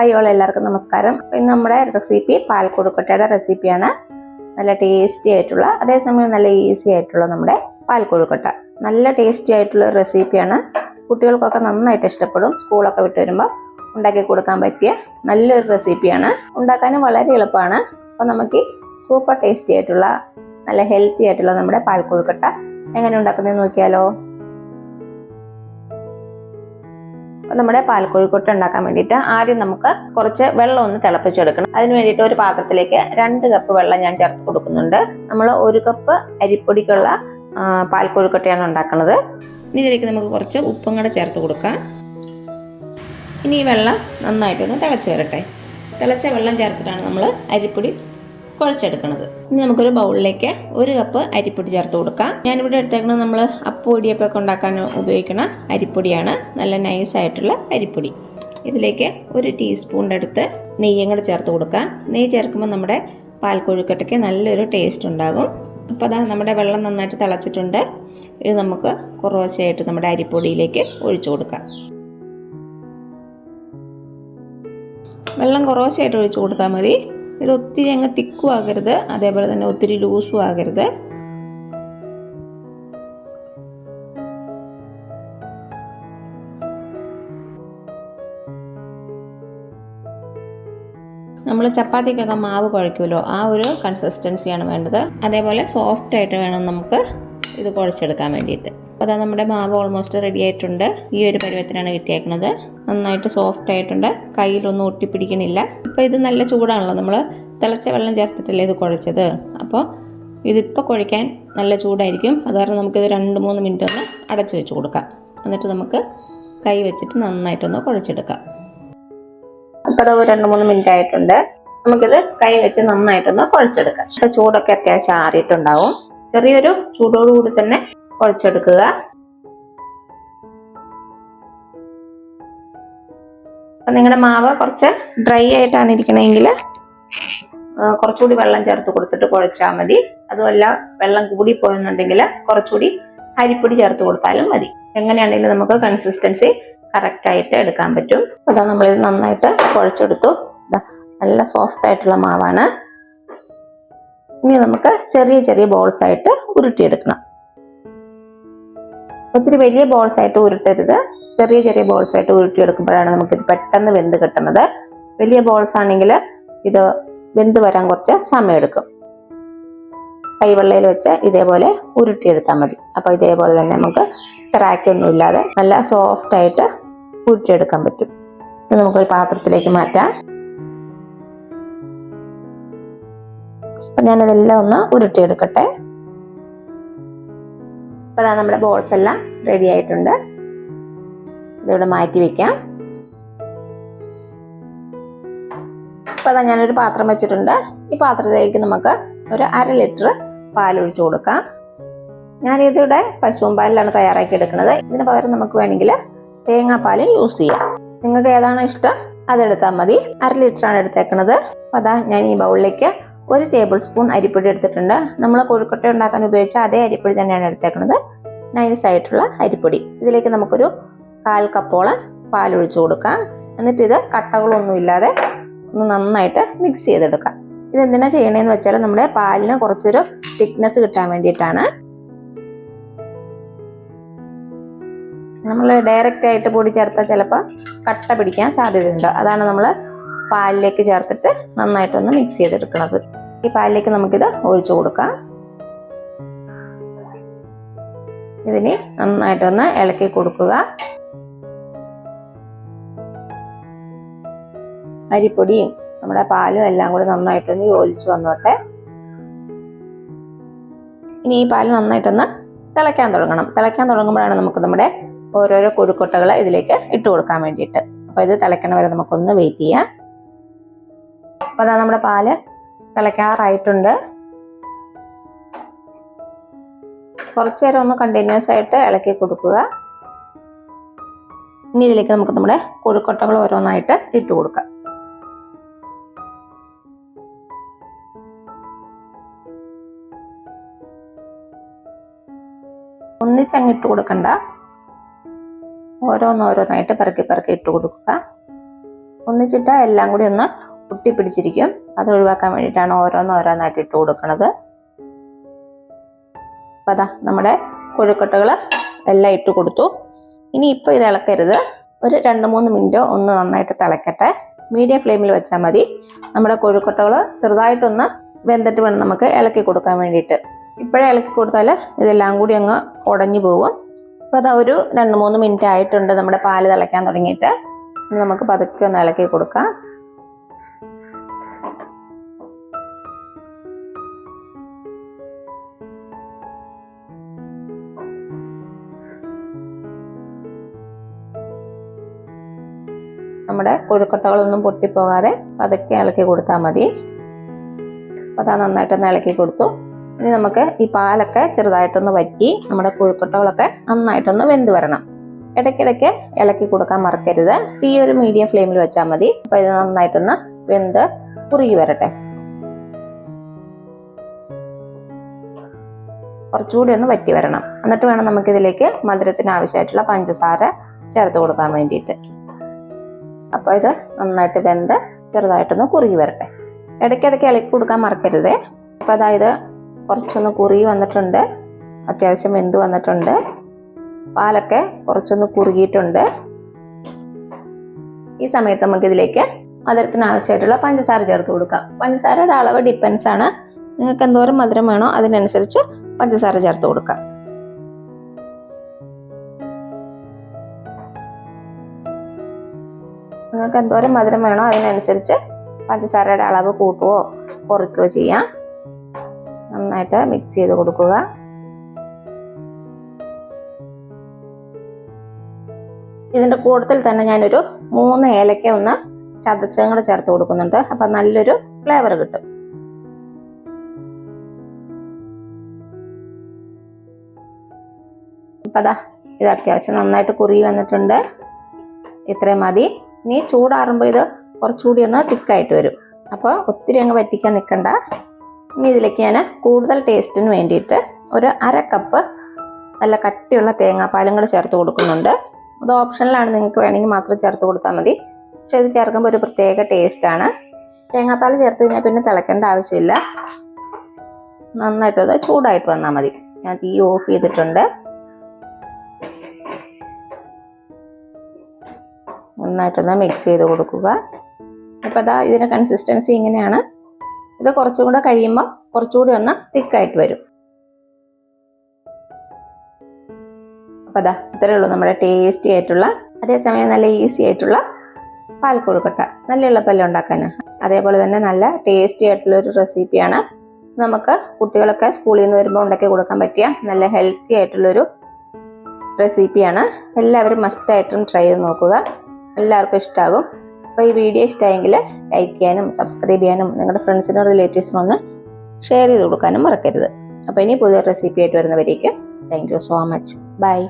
Hi all എല്ലാവർക്കും നമസ്കാരം. ഇന്ന് നമ്മുടെ റെസിപ്പി പാൽക്കൊഴുക്കട്ടയുടെ റെസിപ്പിയാണ് നല്ല ടേസ്റ്റി ആയിട്ടുള്ള അതേസമയം നല്ല ഈസി ആയിട്ടുള്ള നമ്മുടെ പാൽക്കൊഴുക്കട്ട നല്ല ടേസ്റ്റി ആയിട്ടുള്ള റെസിപ്പിയാണ് കുട്ടികൾക്കൊക്കെ നന്നായിട്ട് ഇഷ്ടപ്പെടും. സ്കൂളൊക്കെ വിട്ട് വരുമ്പോൾ ഉണ്ടാക്കി കൊടുക്കാൻ പറ്റിയ നല്ലൊരു റെസിപ്പിയാണ് ഉണ്ടാക്കാനും വളരെ എളുപ്പമാണ്. അപ്പോൾ നമുക്ക് സൂപ്പർ ടേസ്റ്റി ആയിട്ടുള്ള നല്ല ഹെൽത്തി ആയിട്ടുള്ള നമ്മുടെ പാൽക്കൊഴുക്കട്ട എങ്ങനെ ഉണ്ടാക്കുന്നത് നോക്കിയാലോ. നമ്മുടെ പാൽക്കൊഴുക്കൊട്ട ഉണ്ടാക്കാൻ വേണ്ടിയിട്ട് ആദ്യം നമുക്ക് കുറച്ച് വെള്ളം ഒന്ന് തിളപ്പിച്ചെടുക്കണം. അതിന് വേണ്ടിയിട്ട് ഒരു പാത്രത്തിലേക്ക് രണ്ട് കപ്പ് വെള്ളം ഞാൻ ചേർത്ത് കൊടുക്കുന്നുണ്ട്. നമ്മൾ ഒരു കപ്പ് അരിപ്പൊടിക്കുള്ള പാൽക്കോഴിക്കൊട്ടയാണ് ഉണ്ടാക്കുന്നത്. ഇനി ഇതിലേക്ക് നമുക്ക് കുറച്ച് ഉപ്പും കൂടെ ചേർത്ത് കൊടുക്കാം. ഇനി ഈ വെള്ളം നന്നായിട്ടൊന്ന് തിളച്ച് വരട്ടെ. തിളച്ച വെള്ളം ചേർത്തിട്ടാണ് നമ്മൾ അരിപ്പൊടി കുഴച്ചെടുക്കുന്നത് ഇനി നമുക്കൊരു ബൗളിലേക്ക് ഒരു കപ്പ് അരിപ്പൊടി ചേർത്ത് കൊടുക്കാം. ഞാനിവിടെ എടുത്തേക്കുന്നത് നമ്മൾ അപ്പൊടിയപ്പൊക്കെ ഉണ്ടാക്കാൻ ഉപയോഗിക്കുന്ന അരിപ്പൊടിയാണ്. നല്ല നൈസ് ആയിട്ടുള്ള അരിപ്പൊടി. ഇതിലേക്ക് ഒരു ടീസ്പൂണിന്റെ അടുത്ത് നെയ്യും കൂടെ ചേർത്ത് കൊടുക്കാം. നെയ്യ് ചേർക്കുമ്പോൾ നമ്മുടെ പാൽക്കൊഴുക്കട്ടയ്ക്ക് നല്ലൊരു ടേസ്റ്റ് ഉണ്ടാകും. അപ്പോൾ അതാ നമ്മുടെ വെള്ളം നന്നായിട്ട് തിളച്ചിട്ടുണ്ട്. ഇത് നമുക്ക് കുറവശയായിട്ട് നമ്മുടെ അരിപ്പൊടിയിലേക്ക് ഒഴിച്ചു കൊടുക്കാം. വെള്ളം കുറവശയായിട്ട് ഒഴിച്ചു കൊടുത്താൽ മതി. ഇത് ഒത്തിരി അങ്ങ് തിക്കും ആകരുത്. അതേപോലെ തന്നെ ഒത്തിരി ലൂസും ആകരുത്. നമ്മൾ ചപ്പാത്തിക്കൊക്കെ മാവ് കുഴയ്ക്കുമല്ലോ ആ ഒരു കൺസിസ്റ്റൻസിയാണ് വേണ്ടത്. അതേപോലെ സോഫ്റ്റ് ആയിട്ട് വേണം നമുക്ക് ഇത് കുഴച്ചെടുക്കാൻ വേണ്ടിയിട്ട്. അപ്പോൾ അതാ നമ്മുടെ മാവ് ഓൾമോസ്റ്റ് റെഡി ആയിട്ടുണ്ട്. ഈ ഒരു പരുവത്തിനാണ് കിട്ടിയേക്കുന്നത് നന്നായിട്ട് സോഫ്റ്റ് ആയിട്ടുണ്ട്. കയ്യിലൊന്നും ഒട്ടിപ്പിടിക്കണില്ല. ഇപ്പം ഇത് നല്ല ചൂടാണല്ലോ. നമ്മൾ തിളച്ച വെള്ളം ചേർത്തിട്ടല്ലേ ഇത് കുഴച്ചത്? അപ്പോൾ ഇതിപ്പോൾ കുഴയ്ക്കാൻ നല്ല ചൂടായിരിക്കും. അത് കാരണം നമുക്കിത് രണ്ട് മൂന്ന് മിനിറ്റ് ഒന്ന് അടച്ചു വെച്ച് കൊടുക്കാം. എന്നിട്ട് നമുക്ക് കൈ വെച്ചിട്ട് നന്നായിട്ടൊന്ന് കുഴച്ചെടുക്കാം. അപ്പോൾ അത് രണ്ട് മൂന്ന് മിനിറ്റ് ആയിട്ടുണ്ട്. നമുക്കിത് കൈ വെച്ച് നന്നായിട്ടൊന്ന് കുഴച്ചെടുക്കാം. അപ്പോൾ ചൂടൊക്കെ അത്യാവശ്യം ആറിയിട്ടുണ്ടാവും. ചെറിയൊരു ചൂടോടുകൂടി തന്നെ കുഴച്ചെടുക്കുക നിങ്ങളുടെ മാവ് കുറച്ച് ഡ്രൈ ആയിട്ടാണ് ഇരിക്കണമെങ്കിൽ കുറച്ചുകൂടി വെള്ളം ചേർത്ത് കൊടുത്തിട്ട് കുഴച്ചാൽ മതി. അതുമല്ല വെള്ളം കൂടി പോയെന്നുണ്ടെങ്കിൽ കുറച്ചുകൂടി അരിപ്പൊടി ചേർത്ത് കൊടുത്താലും മതി. എങ്ങനെയാണെങ്കിലും നമുക്ക് കൺസിസ്റ്റൻസി കറക്റ്റ് ആയിട്ട് എടുക്കാൻ പറ്റും. അതാ നമ്മളിത് നന്നായിട്ട് കുഴച്ചെടുത്തു. നല്ല സോഫ്റ്റ് ആയിട്ടുള്ള മാവാണ്. ഇനി നമുക്ക് ചെറിയ ചെറിയ ബോൾസ് ആയിട്ട് ഉരുട്ടിയെടുക്കണം. ഒത്തിരി വലിയ ബോൾസ് ആയിട്ട് ഉരുട്ടരുത്. ചെറിയ ചെറിയ ബോൾസ് ആയിട്ട് ഉരുട്ടിയെടുക്കുമ്പോഴാണ് ഇത് പെട്ടെന്ന് വെന്ത് കിട്ടുന്നത്. വലിയ ബോൾസ് ആണെങ്കിൽ ഇത് വെന്ത് വരാൻ കുറച്ച് സമയമെടുക്കും. കൈവെള്ളയിൽ വെച്ച് ഇതേപോലെ ഉരുട്ടിയെടുത്താൽ മതി. അപ്പോൾ ഇതേപോലെ തന്നെ നമുക്ക് ക്രാക്കൊന്നും ഇല്ലാതെ നല്ല സോഫ്റ്റ് ആയിട്ട് ഉരുട്ടിയെടുക്കാൻ പറ്റും. ഇത് നമുക്കൊരു പാത്രത്തിലേക്ക് മാറ്റാം. അപ്പം ഞാനിതെല്ലാം ഒന്ന് ഉരുട്ടിയെടുക്കട്ടെ. അപ്പോൾ അതാ നമ്മുടെ ബോൾസ് എല്ലാം റെഡി ആയിട്ടുണ്ട്. ഇതിവിടെ മാറ്റി വെക്കാം. അപ്പോൾ അതാ ഞാനൊരു പാത്രം വെച്ചിട്ടുണ്ട്. ഈ പാത്രത്തിലേക്ക് നമുക്ക് ഒരു അര ലിറ്റർ പാലൊഴിച്ചു കൊടുക്കാം. ഞാനിതിവിടെ പശുവും പാലിലാണ് തയ്യാറാക്കി എടുക്കുന്നത്. ഇതിന് പകരം നമുക്ക് വേണമെങ്കിൽ തേങ്ങാപ്പാലും യൂസ് ചെയ്യാം. നിങ്ങൾക്ക് ഏതാണോ ഇഷ്ടം അതെടുത്താൽ മതി. അര ലിറ്ററാണ് എടുത്തേക്കുന്നത് അപ്പോൾ അതാ ഞാൻ ഈ ബൗളിലേക്ക് ഒരു ടേബിൾ സ്പൂൺ അരിപ്പൊടി എടുത്തിട്ടുണ്ട്. നമ്മൾ കൊഴുക്കട്ട ഉണ്ടാക്കാൻ ഉപയോഗിച്ച അതേ അരിപ്പൊടി തന്നെയാണ് എടുത്തേക്കുന്നത്. നൈസ് ആയിട്ടുള്ള അരിപ്പൊടി. ഇതിലേക്ക് നമുക്കൊരു കാൽ കപ്പോളം പാൽ ഒഴിച്ചു കൊടുക്കാം. എന്നിട്ട് ഇത് കട്ടകളൊന്നും ഇല്ലാതെ ഒന്ന് നന്നായിട്ട് മിക്സ് ചെയ്തെടുക്കാം. ഇത് എന്തിനാ ചെയ്യണേന്ന് വെച്ചാൽ നമ്മുടെ പാലിന് കുറച്ചൊരു തിക്നെസ് കിട്ടാൻ വേണ്ടിയിട്ടാണ്. നമ്മൾ ഡയറക്റ്റ് ആയിട്ട് പൊടി ചേർത്താൽ ചിലപ്പോൾ കട്ട പിടിക്കാൻ സാധ്യതയുണ്ട്. അതാണ് നമ്മൾ പാലിലേക്ക് ചേർത്തിട്ട് നന്നായിട്ടൊന്ന് മിക്സ് ചെയ്തെടുക്കുന്നത് ഈ പാലിലേക്ക് നമുക്കിത് ഒഴിച്ചു കൊടുക്കാം. ഇതിന് നന്നായിട്ടൊന്ന് ഇളക്കി കൊടുക്കുക. അരിപ്പൊടിയും നമ്മുടെ പാലും എല്ലാം കൂടി നന്നായിട്ടൊന്ന് യോജിച്ചു വന്നോട്ടെ. ഇനി ഈ പാൽ നന്നായിട്ടൊന്ന് തിളയ്ക്കാൻ തുടങ്ങണം. തിളയ്ക്കാൻ തുടങ്ങുമ്പോഴാണ് നമുക്ക് നമ്മുടെ ഓരോരോ കൊഴുക്കൊട്ടകൾ ഇതിലേക്ക് ഇട്ട് കൊടുക്കാൻ വേണ്ടിയിട്ട്. അപ്പോൾ ഇത് തിളയ്ക്കണ വരെ നമുക്കൊന്ന് വെയിറ്റ് ചെയ്യാം. അപ്പോൾ അതാ നമ്മുടെ പാൽ തിളയ്ക്കാറായിട്ടുണ്ട് കുറച്ച് നേരം ഒന്ന് കണ്ടിന്യൂസ് ആയിട്ട് ഇളക്കി കൊടുക്കുക. ഇനി ഇതിലേക്ക് നമുക്ക് നമ്മുടെ കൊഴുക്കൊട്ടകൾ ഓരോന്നായിട്ട് ഇട്ട് കൊടുക്കാം. ഒന്നിച്ചങ്ങ് ഇട്ട് കൊടുക്കണ്ട. ഓരോന്നോരോന്നായിട്ട് പെറുക്കി പെറുക്കി ഇട്ട് കൊടുക്കുക. ഒന്നിച്ചിട്ട് എല്ലാം കൂടി ഒന്ന് ഒട്ടിപ്പിടിച്ചിരിക്കും അത് ഒഴിവാക്കാൻ വേണ്ടിയിട്ടാണ് ഓരോന്ന് ഓരോന്നായിട്ട് ഇട്ട് കൊടുക്കുന്നത് അപ്പം അതാ നമ്മുടെ കൊഴുക്കട്ടകൾ എല്ലാം ഇട്ട് കൊടുത്തു. ഇനി ഇപ്പോൾ ഇത് ഇളക്കരുത്. ഒരു രണ്ട് മൂന്ന് മിനിറ്റ് ഒന്ന് നന്നായിട്ട് തിളക്കട്ടെ. മീഡിയം ഫ്ലെയിമിൽ വെച്ചാൽ മതി. നമ്മുടെ കൊഴുക്കട്ടകൾ ചെറുതായിട്ടൊന്ന് വെന്തിട്ട് വേണം നമുക്ക് ഇളക്കി കൊടുക്കാൻ വേണ്ടിയിട്ട്. ഇപ്പോഴേ ഇളക്കി കൊടുത്താൽ ഇതെല്ലാം കൂടി അങ്ങ് ഉടഞ്ഞു പോകും. അപ്പോൾ അതാ ഒരു രണ്ട് മൂന്ന് മിനിറ്റ് ആയിട്ടുണ്ട് നമ്മുടെ പാൽ തിളയ്ക്കാൻ തുടങ്ങിയിട്ട്. നമുക്ക് പതുക്കെ ഒന്ന് ഇളക്കി കൊടുക്കാം. നമ്മുടെ കൊഴുക്കട്ടകളൊന്നും പൊട്ടിപ്പോകാതെ പതുക്കെ ഇളക്കി കൊടുത്താൽ മതി. അപ്പോൾ അതാ നന്നായിട്ടൊന്ന് ഇളക്കി കൊടുത്തു. ഇനി നമുക്ക് ഈ പാലൊക്കെ ചെറുതായിട്ടൊന്ന് വറ്റി നമ്മുടെ കൊഴുക്കട്ടകളൊക്കെ നന്നായിട്ടൊന്ന് വെന്ത് വരണം. ഇടയ്ക്കിടയ്ക്ക് ഇളക്കി കൊടുക്കാൻ മറക്കരുത്. തീ ഒരു മീഡിയം ഫ്ലെയിമിൽ വെച്ചാൽ മതി. അപ്പോൾ ഇത് നന്നായിട്ടൊന്ന് വെന്ത് കുറുകി വരട്ടെ. കുറച്ചുകൂടി ഒന്ന് വറ്റി വരണം. എന്നിട്ട് വേണം നമുക്കിതിലേക്ക് മധുരത്തിന് ആവശ്യമായിട്ടുള്ള പഞ്ചസാര ചേർത്ത് കൊടുക്കാൻ വേണ്ടിയിട്ട്. അപ്പോൾ ഇത് നന്നായിട്ട് വെന്ത് ചെറുതായിട്ടൊന്ന് കുറുകി വരട്ടെ. ഇടയ്ക്കിടയ്ക്ക് ഇളക്കി കൊടുക്കാൻ മറക്കരുത്. അപ്പോൾ അതായത് കുറച്ചൊന്ന് കുറുകി വന്നിട്ടുണ്ട്. അത്യാവശ്യം വെന്ത് വന്നിട്ടുണ്ട്. പാലൊക്കെ കുറച്ചൊന്ന് കുറുകിയിട്ടുണ്ട്. ഈ സമയത്ത് നമുക്കിതിലേക്ക് മധുരത്തിന് ആവശ്യമായിട്ടുള്ള പഞ്ചസാര ചേർത്ത് കൊടുക്കാം. പഞ്ചസാരയുടെ അളവ് ഡിപ്പെൻസ് ആണ്. നിങ്ങൾക്ക് എന്തോരം മധുരം വേണോ അതിനനുസരിച്ച് പഞ്ചസാര ചേർത്ത് കൊടുക്കാം. നിങ്ങൾക്ക് എന്തോരം മധുരം വേണോ അതിനനുസരിച്ച് പഞ്ചസാരയുടെ അളവ് കൂട്ടുകയോ കുറയ്ക്കുകയോ ചെയ്യാം. നന്നായിട്ട് മിക്സ് ചെയ്ത് കൊടുക്കുക. ഇതിന്റെ കൂട്ടത്തിൽ തന്നെ ഞാനൊരു മൂന്ന് ഏലക്ക ഒന്ന് ചതച്ചും കൂടെ ചേർത്ത് കൊടുക്കുന്നുണ്ട്. അപ്പം നല്ലൊരു ഫ്ലേവർ കിട്ടും. അതാ ഇത് അത്യാവശ്യം നന്നായിട്ട് കുറി വന്നിട്ടുണ്ട്. ഇത്രയും മതി. ഇനി ചൂടാറുമ്പോൾ ഇത് കുറച്ചുകൂടി ഒന്ന് തിക്കായിട്ട് വരും. അപ്പോൾ ഒത്തിരി അങ്ങ് വറ്റിക്കാൻ നിൽക്കണ്ട ഇനി ഇതിലേക്ക് ഞാൻ കൂടുതൽ ടേസ്റ്റിന് വേണ്ടിയിട്ട് ഒരു അര കപ്പ് നല്ല കട്ടിയുള്ള തേങ്ങാപ്പാലും കൂടെ ചേർത്ത് കൊടുക്കുന്നുണ്ട്. അത് ഓപ്ഷനിലാണ് നിങ്ങൾക്ക് വേണമെങ്കിൽ മാത്രം ചേർത്ത് കൊടുത്താൽ മതി. പക്ഷെ ഇത് ചേർക്കുമ്പോൾ ഒരു പ്രത്യേക ടേസ്റ്റാണ് തേങ്ങാപ്പാൽ ചേർത്ത് കഴിഞ്ഞാൽ പിന്നെ തിളക്കേണ്ട ആവശ്യമില്ല. നന്നായിട്ട് അത് ചൂടായിട്ട് വന്നാൽ മതി. ഞാൻ തീ ഓഫ് ചെയ്തിട്ടുണ്ട്. നന്നായിട്ടൊന്ന് മിക്സ് ചെയ്ത് കൊടുക്കുക. അപ്പോൾ അതാ ഇതിന്റെ കൺസിസ്റ്റൻസി ഇങ്ങനെയാണ്. ഇത് കുറച്ചും കൂടെ കഴിയുമ്പോൾ കുറച്ചുകൂടി ഒന്ന് തിക്കായിട്ട് വരും. അപ്പോൾ അതാ ഇത്രയേ ഉള്ളൂ നമ്മുടെ ടേസ്റ്റി ആയിട്ടുള്ള അതേസമയം നല്ല ഈസി ആയിട്ടുള്ള പാൽ കൊഴുക്കട്ട നല്ല എളുപ്പമല്ലേ ഉണ്ടാക്കാൻ അതേപോലെ തന്നെ നല്ല ടേസ്റ്റി ആയിട്ടുള്ള ഒരു റെസിപ്പിയാണ് നമുക്ക് കുട്ടികളൊക്കെ സ്കൂളിൽ നിന്ന് വരുമ്പോൾ ഉണ്ടാക്കി കൊടുക്കാൻ പറ്റിയ നല്ല ഹെൽത്തി ആയിട്ടുള്ളൊരു റെസിപ്പിയാണ് എല്ലാവരും മസ്റ്റായിട്ടും ട്രൈ ചെയ്ത് നോക്കുക. എല്ലാവർക്കും ഇഷ്ടമാകും അപ്പോൾ ഈ വീഡിയോ ഇഷ്ടമായെങ്കിൽ ലൈക്ക് ചെയ്യാനും സബ്സ്ക്രൈബ് ചെയ്യാനും നിങ്ങളുടെ ഫ്രണ്ട്സിനും റിലേറ്റീവ്സിനും ഒന്ന് ഷെയർ ചെയ്ത് കൊടുക്കാനും മറക്കരുത്. അപ്പോൾ ഇനി പുതിയ റെസിപ്പി ആയിട്ട് വരുന്നവരേക്കും thank you so much bye